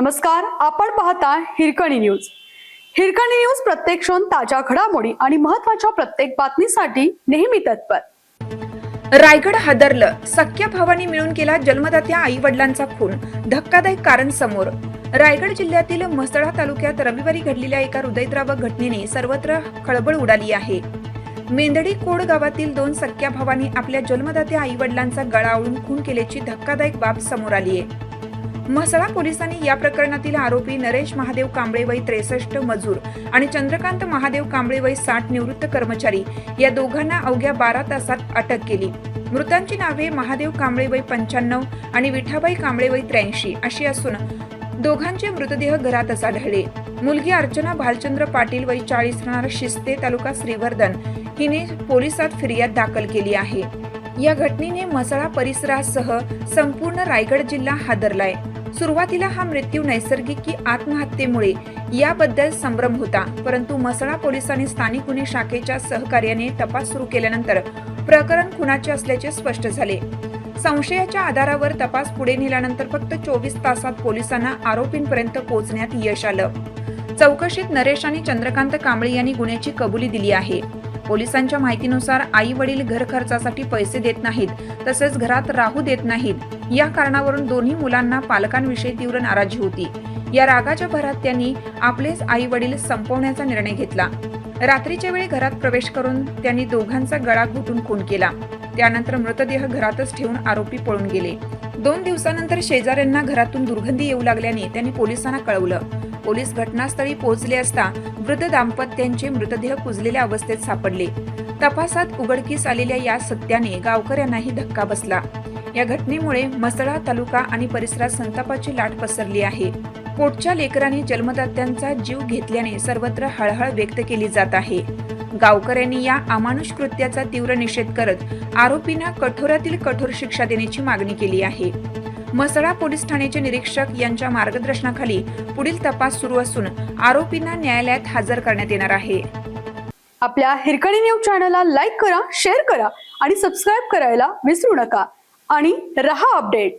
नमस्कार आपण पाहता हिरकणी न्यूज. हिरकणी न्यूज प्रत्येक क्षण ताज्या घडामोडी आणि महत्त्वाच्या प्रत्येक बातमीसाठी नेहमी तत्पर. रायगड हादरलं. सख्या भावाने मिळून केला जन्मदात्या आई वडिलांचा खून. धक्कादायक कारण समोर. रायगड जिल्ह्यातील म्हसळा तालुक्यात रविवारी घडलेल्या एका हृदयद्रावक घटनेने सर्वत्र खळबळ उडाली आहे. मेंदडी कोड गावातील दोन सख्या भावांनी आपल्या जन्मदात्या आई वडिलांचा गळा खून केल्याची धक्कादायक बाब समोर आली आहे म्हसळा पोलिसांनी या प्रकरणातील आरोपी नरेश महादेव कांबळे वय त्रेसष्ट मजूर आणि चंद्रकांत महादेव कांबळे वय साठ निवृत्त कर्मचारी या दोघांना अवघ्या बारा तासात अटक केली. मृतांची नावे महादेव कांबळे वय पंच्याण्णव आणि विठाबाई कांबळे वय त्र्याऐंशी अशी असून दोघांचे मृतदेह घरातच आढळले. मुलगी अर्चना भालचंद्र पाटील वय चाळीस राहणार शिस्ते तालुका श्रीवर्धन हिने पोलिसात फिर्याद दाखल केली आहे. या घटनेने मसळा परिसरासह संपूर्ण रायगड जिल्हा हादरलाय. सुरुवातीला हा मृत्यू नैसर्गिक की आत्महत्येमुळे याबद्दल संभ्रम होता. परंतु मसळा पोलिसांनी स्थानिक गुन्हे शाखेच्या सहकार्याने तपास सुरू केल्यानंतर प्रकरण खुनाचे असल्याचे स्पष्ट झाले. संशयाच्या आधारावर तपास पुढे नेल्यानंतर फक्त चोवीस तासात पोलिसांना आरोपींपर्यंत पोहोचण्यात यश आलं. चौकशीत नरेश आणि चंद्रकांत कांबळे यांनी गुन्ह्याची कबुली दिली आहे. पोलिसांच्या माहितीनुसार आई वडील घर खर्चासाठी पैसे देत नाहीत तसेच घरात राहू देत नाहीत. या कारणावरून दोन्ही मुलांना पालकांविषयी तीव्र नाराजी होती. या रागाच्या भरात त्यांनी आपलेच आई वडील संपवण्याचा निर्णय घेतला. रात्रीच्या वेळी घरात प्रवेश करून त्यांनी दोघांचा गळा घुटून खून केला. त्यानंतर मृतदेह घरातच ठेवून आरोपी पळून गेले. दोन दिवसानंतर शेजाऱ्यांना घरातून दुर्गंधी येऊ लागल्याने त्यांनी पोलिसांना कळवलं. पोलीस घटनास्थळी पोहोचले असता मृत दाम्पत्यांचे मृतदेह कुजलेल्या अवस्थेत सापडले. तपासात उघडकीस आलेल्या या सत्याने गावकऱ्यांनाही धक्का बसला. या घटनेमुळे मसळा तालुका आणि परिसरात संतापाची लाट पसरली आहे. पोटच्या लेकरांनी जन्मदात्यांचा जीव घेतल्याने सर्वत्र हळहळ व्यक्त केली जात आहे. गावकऱ्यांनी या अमानुष कृत्याचा तीव्र निषेध करत आरोपींना कठोरातील कठोर शिक्षा देण्याची मागणी केली आहे. मसळा पोलीस ठाण्याचे निरीक्षक यांच्या मार्गदर्शनाखाली पुढील तपास सुरू असून आरोपींना न्यायालयात हजर करण्यात येणार आहे. आपल्या हिरकणी न्यूज चॅनलला लाईक करा शेअर करा आणि सबस्क्राईब करायला विसरू नका. आणि रहा अपडेट.